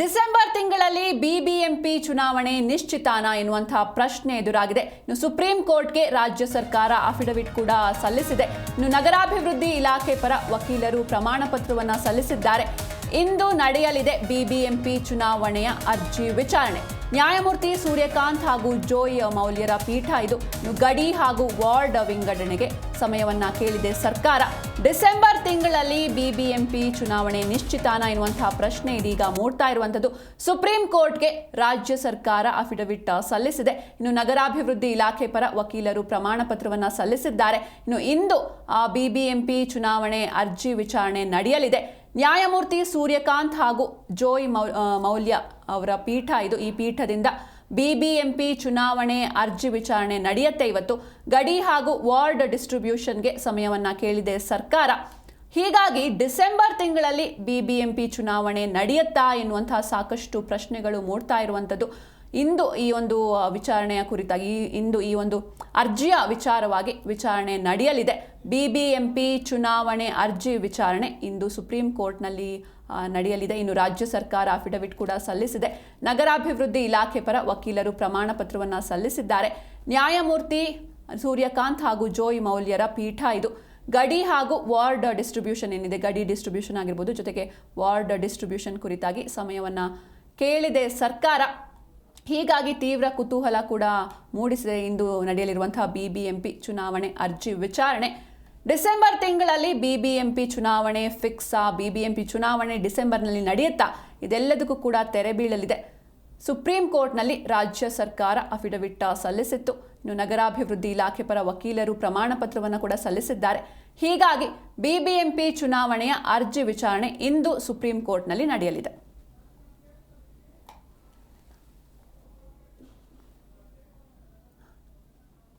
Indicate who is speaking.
Speaker 1: December ತಿಂಗಳಲ್ಲಿ BBMP ಚುನಾವಣೆ ನಿಶ್ಚಿತಾನ ಎನ್ನುವಂತಹ ಪ್ರಶ್ನೆ ಎದುರಾಗಿದೆ. ಇನ್ನು ಸುಪ್ರೀಂ ಕೋರ್ಟ್ಗೆ ರಾಜ್ಯ ಸರ್ಕಾರ ಅಫಿಡವಿಟ್ ಕೂಡ ಸಲ್ಲಿಸಿದೆ. ಇನ್ನು ನಗರಾಭಿವೃದ್ಧಿ ಇಲಾಖೆ ಪರ ವಕೀಲರು ಪ್ರಮಾಣ ಪತ್ರವನ್ನ ಸಲ್ಲಿಸಿದ್ದಾರೆ. ಇಂದು ನಡೆಯಲಿದೆ ಬಿಬಿಎಂಪಿ ಚುನಾವಣೆಯ ಅರ್ಜಿ ವಿಚಾರಣೆ. ನ್ಯಾಯಮೂರ್ತಿ ಸೂರ್ಯಕಾಂತ್ ಹಾಗೂ ಜೋಯಿಯ ಮೌಲ್ಯರ ಪೀಠ ಇದು. ಗಡಿ ಹಾಗೂ ವಾರ್ಡ್ ವಿಂಗಡಣೆಗೆ ಸಮಯವನ್ನ ಕೇಳಿದೆ ಸರ್ಕಾರ. ಡಿಸೆಂಬರ್ ತಿಂಗಳಲ್ಲಿ ಬಿಬಿಎಂಪಿ ಚುನಾವಣೆ ನಿಶ್ಚಿತಾನ ಎನ್ನುವಂತಹ ಪ್ರಶ್ನೆ ಇದೀಗ ಮೂಡ್ತಾ ಇರುವಂಥದ್ದು. ಸುಪ್ರೀಂ ಕೋರ್ಟ್ಗೆ ರಾಜ್ಯ ಸರ್ಕಾರ ಅಫಿಡವಿಟ್ ಸಲ್ಲಿಸಿದೆ. ಇನ್ನು ನಗರಾಭಿವೃದ್ಧಿ ಇಲಾಖೆ ಪರ ವಕೀಲರು ಪ್ರಮಾಣ ಪತ್ರವನ್ನ ಸಲ್ಲಿಸಿದ್ದಾರೆ. ಇನ್ನು ಇಂದು ಬಿಬಿಎಂಪಿ ಚುನಾವಣೆ ಅರ್ಜಿ ವಿಚಾರಣೆ ನಡೆಯಲಿದೆ. ನ್ಯಾಯಮೂರ್ತಿ ಸೂರ್ಯಕಾಂತ್ ಹಾಗೂ ಜೋಯ್ ಮೌಲ್ಯ ಅವರ ಪೀಠ ಇದು. ಈ ಪೀಠದಿಂದ ಬಿಬಿಎಂಪಿ ಚುನಾವಣೆ ಅರ್ಜಿ ವಿಚಾರಣೆ ನಡೆಯುತ್ತೆ. ಇವತ್ತು ಗಡಿ ಹಾಗೂ ವಾರ್ಡ್ ಡಿಸ್ಟ್ರಿಬ್ಯೂಷನ್ಗೆ ಸಮಯವನ್ನ ಕೇಳಿದೆ ಸರ್ಕಾರ. ಹೀಗಾಗಿ ಡಿಸೆಂಬರ್ ತಿಂಗಳಲ್ಲಿ ಬಿಬಿಎಂಪಿ ಚುನಾವಣೆ ನಡೆಯುತ್ತಾ ಎನ್ನುವಂತಹ ಸಾಕಷ್ಟು ಪ್ರಶ್ನೆಗಳು ಮೂಡ್ತಾ ಇರುವಂಥದ್ದು ಇಂದು ಈ ಒಂದು ವಿಚಾರಣೆಯ ಕುರಿತಾಗಿ ಇಂದು ಈ ಒಂದು ಅರ್ಜಿಯ ವಿಚಾರವಾಗಿ ವಿಚಾರಣೆ ನಡೆಯಲಿದೆ. ಬಿ ಬಿ ಎಂ ಪಿ ಚುನಾವಣೆ ಅರ್ಜಿ ವಿಚಾರಣೆ ಇಂದು ಸುಪ್ರೀಂ ಕೋರ್ಟ್ನಲ್ಲಿ ನಡೆಯಲಿದೆ. ಇನ್ನು ರಾಜ್ಯ ಸರ್ಕಾರ ಅಫಿಡವಿಟ್ ಕೂಡ ಸಲ್ಲಿಸಿದೆ. ನಗರಾಭಿವೃದ್ಧಿ ಇಲಾಖೆ ಪರ ವಕೀಲರು ಪ್ರಮಾಣ ಪತ್ರವನ್ನು ಸಲ್ಲಿಸಿದ್ದಾರೆ. ನ್ಯಾಯಮೂರ್ತಿ ಸೂರ್ಯಕಾಂತ್ ಹಾಗೂ ಜೋಯ್ ಮೌಲ್ಯರ ಪೀಠ ಇದು. ಗಡಿ ಹಾಗೂ ವಾರ್ಡ್ ಡಿಸ್ಟ್ರಿಬ್ಯೂಷನ್ ಏನಿದೆ? ಗಡಿ ಡಿಸ್ಟ್ರಿಬ್ಯೂಷನ್ ಆಗಿರ್ಬೋದು, ಜೊತೆಗೆ ವಾರ್ಡ್ ಡಿಸ್ಟ್ರಿಬ್ಯೂಷನ್ ಕುರಿತಾಗಿ ಸಮಯವನ್ನು ಕೇಳಿದೆ ಸರ್ಕಾರ. ಹೀಗಾಗಿ ತೀವ್ರ ಕುತೂಹಲ ಕೂಡ ಮೂಡಿಸಿದೆ ಇಂದು ನಡೆಯಲಿರುವಂತಹ ಬಿಬಿಎಂಪಿ ಚುನಾವಣೆ ಅರ್ಜಿ ವಿಚಾರಣೆ. ಡಿಸೆಂಬರ್ ತಿಂಗಳಲ್ಲಿ ಬಿಬಿಎಂಪಿ ಚುನಾವಣೆ ಫಿಕ್ಸಾ ಬಿಬಿಎಂಪಿ ಚುನಾವಣೆ ಡಿಸೆಂಬರ್ನಲ್ಲಿ ನಡೆಯುತ್ತಾ? ಇದೆಲ್ಲದಕ್ಕೂ ಕೂಡ ತೆರೆ ಬೀಳಲಿದೆ. ಸುಪ್ರೀಂ ಕೋರ್ಟ್ನಲ್ಲಿ ರಾಜ್ಯ ಸರ್ಕಾರ ಅಫಿಡವಿಟ್ ಸಲ್ಲಿಸಿತ್ತು. ಇನ್ನು ನಗರಾಭಿವೃದ್ಧಿ ಇಲಾಖೆ ಪರ ವಕೀಲರು ಪ್ರಮಾಣ ಪತ್ರವನ್ನು ಕೂಡ ಸಲ್ಲಿಸಿದ್ದಾರೆ. ಹೀಗಾಗಿ ಬಿಬಿಎಂಪಿ ಚುನಾವಣೆಯ ಅರ್ಜಿ ವಿಚಾರಣೆ ಇಂದು ಸುಪ್ರೀಂ ಕೋರ್ಟ್ನಲ್ಲಿ ನಡೆಯಲಿದೆ.